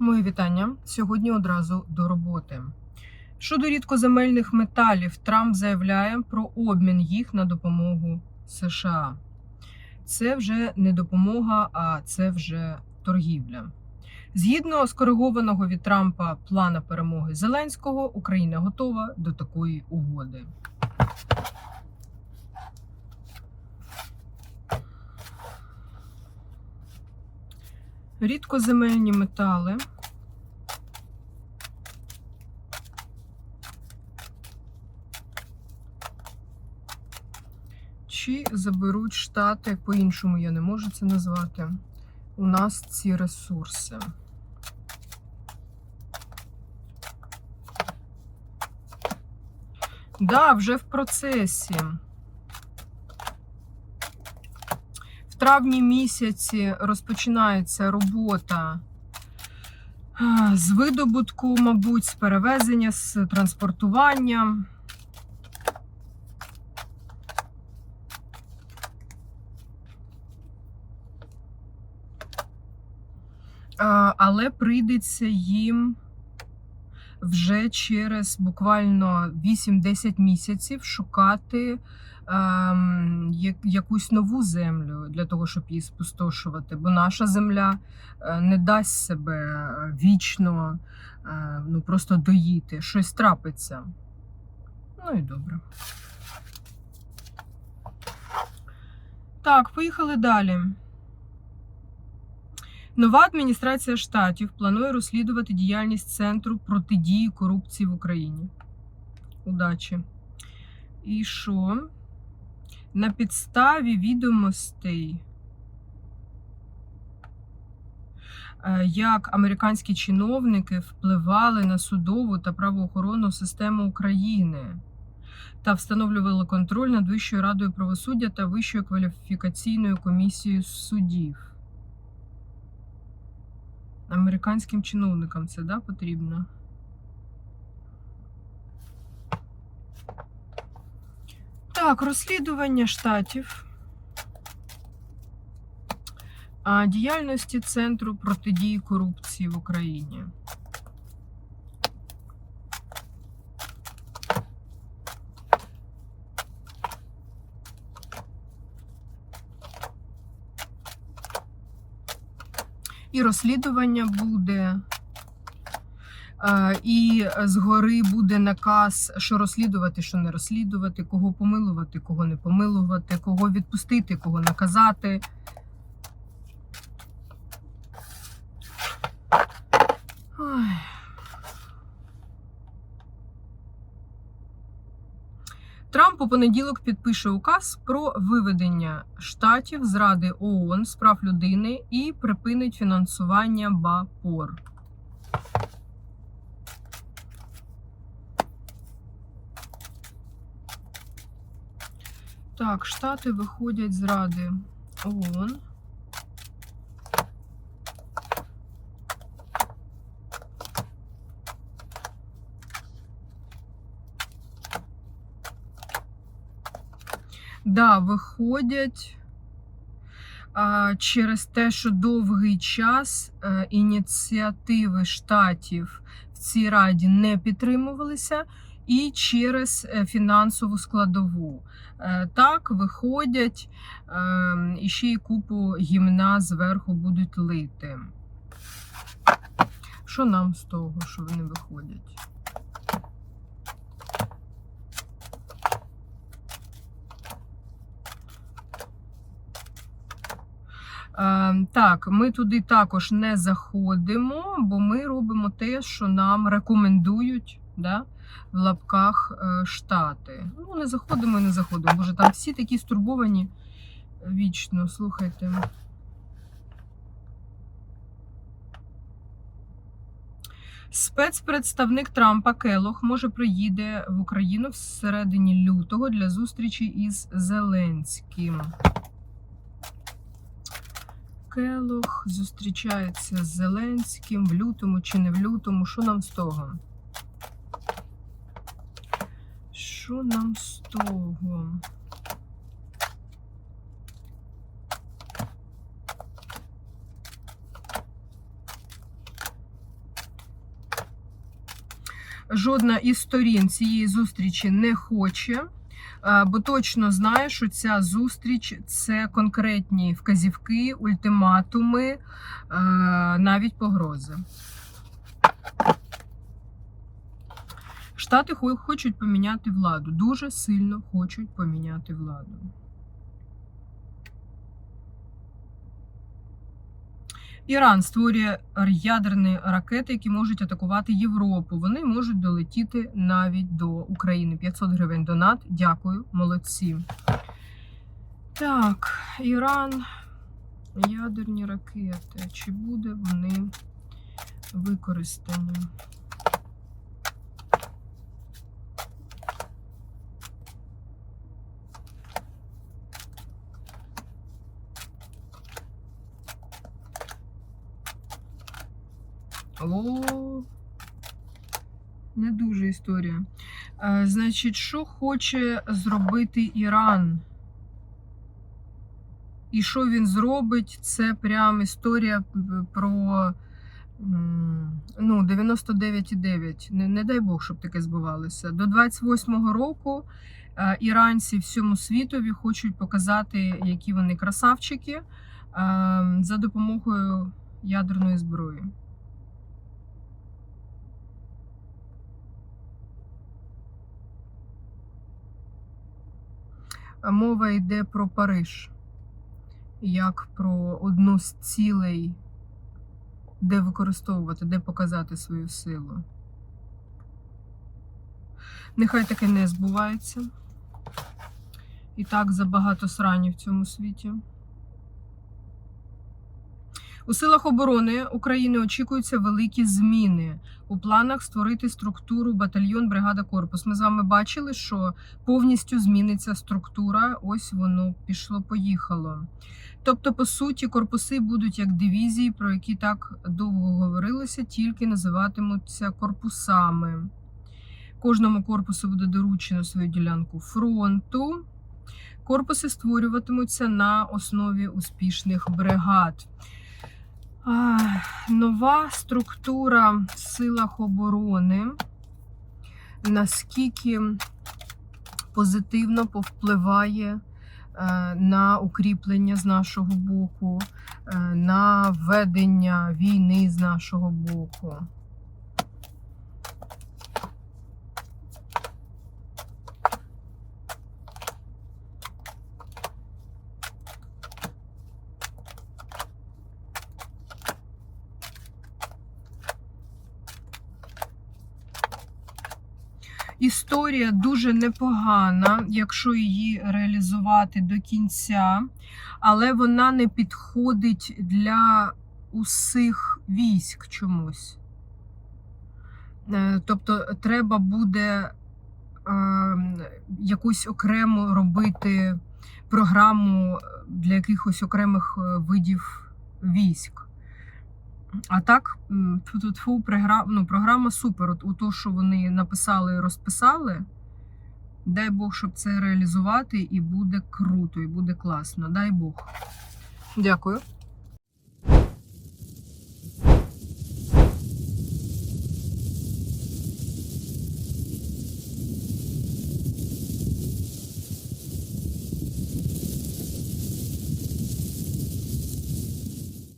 Мої вітання. Сьогодні одразу до роботи. Щодо рідкоземельних металів, Трамп заявляє про обмін їх на допомогу США. Це вже не допомога, а це вже торгівля. Згідно скоригованого від Трампа плана перемоги Зеленського, Україна готова до такої угоди. Рідкоземельні метали. Чи заберуть штати, по-іншому я не можу це назвати. У нас ці ресурси. Да, вже в процесі. В травні місяці розпочинається робота з видобутку, мабуть, з перевезення, з транспортування. Але прийдеться їм вже через буквально 8-10 місяців шукати ем, якусь нову землю для того, щоб її спустошувати. Бо наша земля е, не дасть себе е, вічно е, ну, просто доїти. Щось трапиться. Ну і добре. Так, поїхали далі. Нова адміністрація штатів планує розслідувати діяльність Центру протидії корупції в Україні. Удачі. І що? На підставі відомостей, е, як американські чиновники впливали на судову та правоохоронну систему України та встановлювали контроль над Вищою радою правосуддя та Вищою кваліфікаційною комісією суддів. Американським чиновникам це да, потрібно. Так, розслідування штатів. Діяльності Центру протидії корупції в Україні. І розслідування буде. Е, І згори буде наказ, що розслідувати, що не розслідувати, кого помилувати, кого не помилувати, кого відпустити, кого наказати. Ой. У понеділок підпише указ про виведення штатів з Ради ООН з прав людини і припинить фінансування БАПОР. Так, штати виходять з Ради ООН. Да, виходять а, через те, що довгий час е, ініціативи штатів в цій раді не підтримувалися, і через е, фінансову складову. Е, Так, виходять е, і ще й купу гімна зверху будуть лити. Що нам з того, що вони виходять? Так, ми туди також не заходимо, бо ми робимо те, що нам рекомендують да, в лапках е, штати. Ну, не заходимо і не заходимо. Боже, там всі такі стурбовані вічно, слухайте. Спецпредставник Трампа Келох може приїде в Україну всередині лютого для зустрічі із Зеленським. Келох зустрічається з Зеленським в лютому чи не в лютому. Що нам з того? Що нам з того? Жодна із сторін цієї зустрічі не хоче бо точно знаєш, що ця зустріч це конкретні вказівки, ультиматуми, е, навіть погрози. Штати хочуть поміняти владу, дуже сильно хочуть поміняти владу. Іран створює ядерні ракети, які можуть атакувати Європу. Вони можуть долетіти навіть до України. 500 гривень донат. Дякую, молодці. Так, Іран, ядерні ракети. Чи буде вони використані? О, не дуже історія. Е, Значить, що хоче зробити Іран? І що він зробить? Це прям історія про ну, 99,9. Не, не дай Бог, щоб таке збувалося. До 28-го року е, іранці всьому світові хочуть показати, які вони красавчики е, за допомогою ядерної зброї. Мова йде про Париж, як про одну з цілей, де використовувати, де показати свою силу. Нехай таке не збувається. І так забагато срані в цьому світі. У силах оборони України очікуються великі зміни у планах створити структуру батальйон, бригада, корпус. Ми з вами бачили, що повністю зміниться структура. Ось воно пішло, поїхало. Тобто, по суті, корпуси будуть як дивізії, про які так довго говорилося, тільки називатимуться корпусами. Кожному корпусу буде доручено свою ділянку фронту. Корпуси створюватимуться на основі успішних бригад. Нова структура в силах оборони. Наскільки позитивно повпливає е, на укріплення з нашого боку, е, на ведення війни з нашого боку. Історія дуже непогана, якщо її реалізувати до кінця, але вона не підходить для усіх військ чомусь. Е, Тобто, треба буде е, якусь окремо робити програму для якихось окремих е, видів військ. А так, тьфу-тьфу-тьфу, ну, програма супер. От у то, що вони написали і розписали. Дай Бог, щоб це реалізувати, і буде круто, і буде класно. Дай Бог. Дякую.